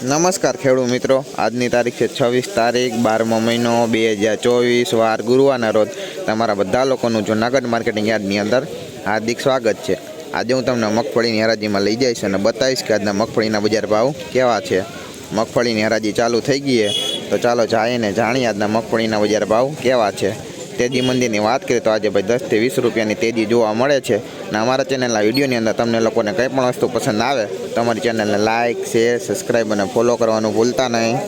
નમસ્કાર ખેડૂત મિત્રો આજની તારીખ છે છવ્વીસ તારીખ બારમો મહિનો બે હજાર ચોવીસ વાર ગુરુવારના રોજ તમારા બધા લોકોનું જૂનાગઢ માર્કેટિંગ યાર્ડની અંદર હાર્દિક સ્વાગત છે આજે હું તમને મગફળીની હરાજીમાં લઈ જઈશ અને બતાવીશ કે આજના મગફળીના બજાર ભાવ કેવા છે મગફળીની હરાજી ચાલુ થઈ ગઈ તો ચાલો ને જાણીએ આજના મગફળીના બજાર ભાવ કેવા છે તેજી મંદિરની વાત કરીએ તો આજે ભાઈ દસથી વીસ રૂપિયાની તેજી જોવા મળે છે અને અમારા ચેનલના વિડીયોની અંદર તમને લોકોને કંઈ પણ વસ્તુ પસંદ આવે તમારી અમારી ચેનલને લાઇક શેર સબસ્ક્રાઈબ અને ફોલો કરવાનું ભૂલતા નહીં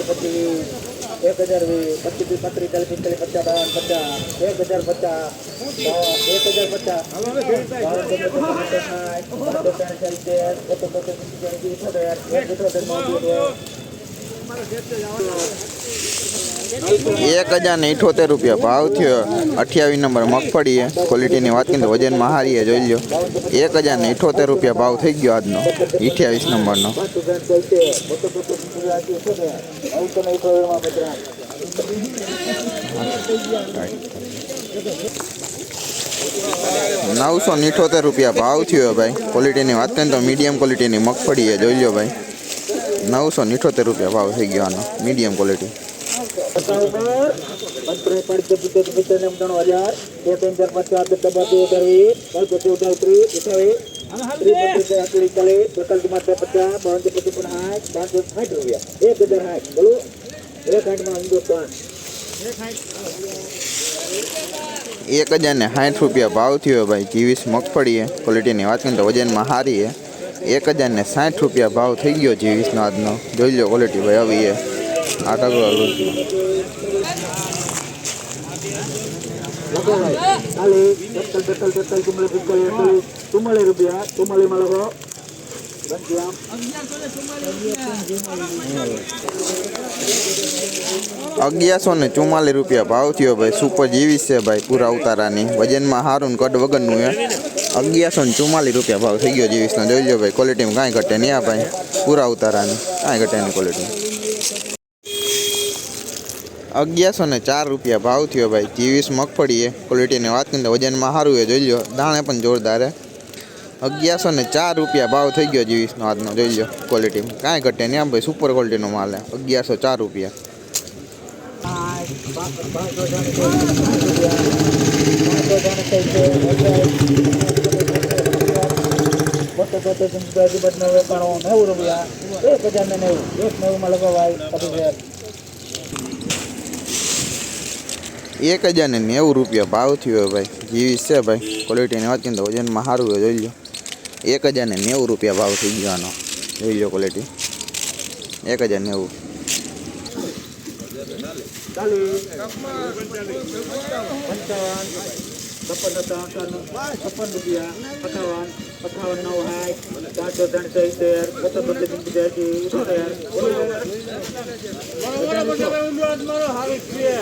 પચાસ એક હજાર વીસ પચીસ પત્રીસ ચાલીસ પિસ્તાલીસ પચાસ બાવન પચાસ એક હજાર પચાસ એક હજાર પચાસ એક હજાર ને ઇઠોતેર રૂપિયા ભાવ થયો અઠ્યાવીસ નંબર મગફળી ક્વોલિટીની વાત કરીએ વજનમાં હારીએ જોઈ લો એક હજાર ને ઇઠોતેર રૂપિયા ભાવ થઈ ગયો આજનો અઠ્યાવીસ નંબરનો નવસો ઇઠોતેર રૂપિયા ભાવ થયો ભાઈ ક્વોલિટીની વાત કરીને તો મીડિયમ ક્વોલિટીની મગફળી જોઈ લો ભાઈ नौ सौ निठोतेर रुपया भाव थी गया मीडियम क्वालिटी एक हजार ने साइठ रुपया भाव थी भाई जीवी मगफड़ी है क्वालिटी वजन में हारी है 1060 रुपया भाव થઈ ગયો જી વિશ્વાસનો જોલ્લો ક્વોલિટી ભાઈ આવી એ આકાગો આલો લગા ભાઈ કાલે ડક્કલ ડક્કલ ડક્કલ કે મળી ગયો તો 40 રૂપિયા 40 મળગો 200 ઓગ્યા 44 રૂપિયા ભાવ થયો ભાઈ સુપર જીવી છે ભાઈ પૂરા ઉતારાની વજનમાં હારું ગડ વગન નું હે 1144 रुपैया भाव થઈ ગયો جيશનો જોઈજો ભાઈ ક્વોલિટીમાં કાઈ ઘટે ન્યા ભાઈ પૂરા ઉતારાને કાઈ ઘટે ને ક્વોલિટીમાં 1104 રૂપિયા ભાવ થયો ભાઈ 22 મગફળી એ ક્વોલિટીની વાત કંદર વજનમાં હારું એ જોઈજો દાણે પણ જોરદાર 1104 રૂપિયા ભાવ થઈ ગયો جيશનો આજનો જોઈજો ક્વોલિટીમાં કાઈ ઘટે ન્યા ભાઈ સુપર ક્વોલિટીનો માલ 1104 રૂપિયા આ બસ બસ જોરદાર एक हजार ने नेव रुपया भाव थी भाई जीवी से भाई क्वालिटी बात करें वजन में हारू हो जो एक हजार ने नेव रुपया भाव थी गो जो क्वालिटी एक हजार नेव છપ્પન હતા છપ્પન રૂપિયા અઠાવન અઠાવન નવ સાઠ પાંચસો ત્રણસો ઇતેર પચોતેર બસો પંચ્યાસી ઇઠોતેર પછી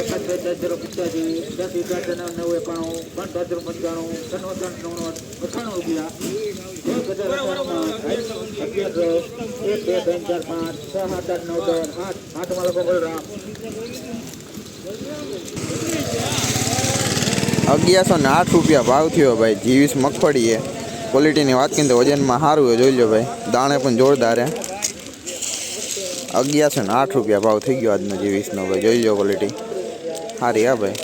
એકાદ બે દસ જીરો પિસ્તાલીસ દસ અગિયાર જણા નવ એકાણું ત્રણ દસ જીરો પંચાણું ત્રણ ત્રણ નવ અઠાણું રૂપિયા એક હજાર एक ने आठ रुपया भाव थो भाई जीवीस मगफड़ी है क्वॉलिटी बात करें तो वजन में सारू है जो लो भाई दाणे जोरदार है अग्यारो ने आठ रुपया भाव थी गो आज जीवीस ना भाई जो लो क्वॉलिटी सारी हाँ भाई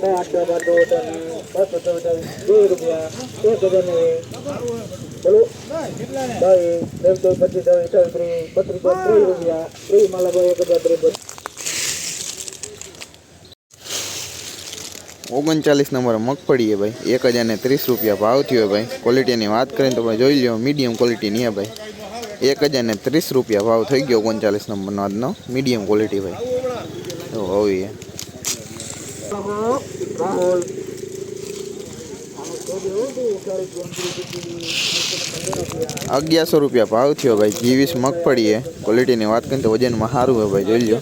पाँच, बस बच्चा बच्चा दो है भाई एक हज़ार ने तीस रुपया भाव थी भाई क्वालिटी की बात करें तो भाई जो लियो मीडियम क्वॉलिटी नहीं है भाई एक हज़ार ने तीस रुपया भाव थी गए ओगन चालीस नंबर आज मीडियम क्वालिटी भाई तो हो अग्यारो रुपया भाव थो भाई जीवीस मगफड़ी है क्वालिटी बात करें तो वजन में सारू है भाई जो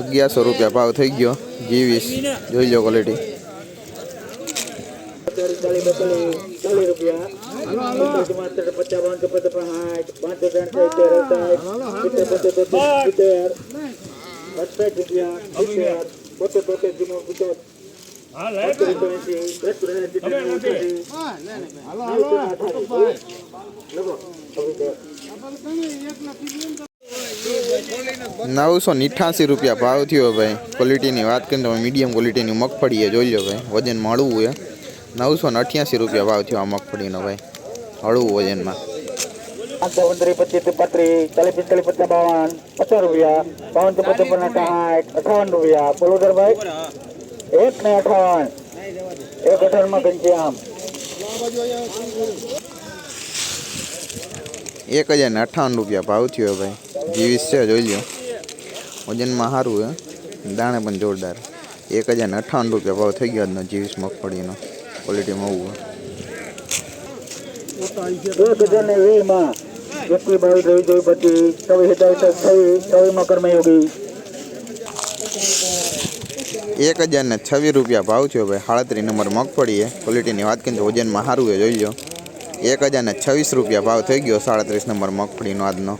अग्यारो रुपया भाव थी गो जीवीस जो लो क्वालिटी हां रे हेलो हेलो हेलो हेलो 988 रुपया भाव थियो भाई क्वालिटी ની વાત કે તો મીડિયમ ક્વોલિટી ની મગફળી એ જોઈ લો ભાઈ વજન માળું હોય 988 રૂપિયા ભાવ થા આ મગફળીનો ભાઈ હળું વજનમાં આ સવિંદેય પત્રિ ટેલિફન કલિપતભાવન 500 રૂપિયા કોણ સંપર્કના સાહેબ 100 રૂપિયા કોલોદર ભાઈ એક ને અઠાવન એક અઢાર માં ઘનશ્યામ એક હજાર ને અઠાવન રૂપિયા ભાવ થયો ભાઈ જીવીસ છે જોઈ લો વજનમાં સારું હે દાણે પણ જોરદાર એક હજાર ને અઠાવન રૂપિયા ભાવ થઈ ગયો આજનો જીવીસ મગફળીનો ક્વોલિટીમાં આવું એક હજાર ને વીસમાં એકવી બાવીસ રહી જોઈ પછી ચોવીસ હજાર થઈ ચોવીસ મકરમાં યોગી एक हज़ार ने छवी रुपया भाव छो भाई हाड़ी नंबर मगफड़ी है क्वॉलिटी की बात करें तो वजन में सारू है जो लो एक हज़ार ने छवीस रुपया भाव थी गो साड़ीस नंबर मगफड़ी आज ना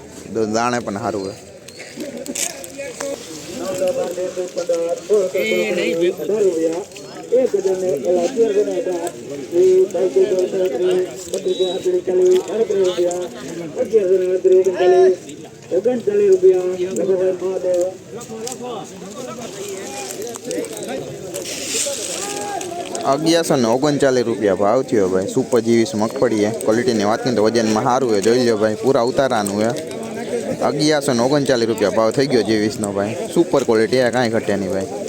दाणे सारू है અગિયારસો ને ઓગણચાલીસ રૂપિયા ભાવ થયો ભાઈ સુપર જીવીસ મગફળી ક્વોલિટીની વાત કરીએ તો વજનમાં સારું હોય જોઈ લો ભાઈ પૂરા ઉતારાનું હે અગિયારસો ને ઓગણચાલીસ રૂપિયા ભાવ થઈ ગયો જીવીસનો ભાઈ સુપર ક્વોલિટી આ કાંઈ ઘટે નહીં ભાઈ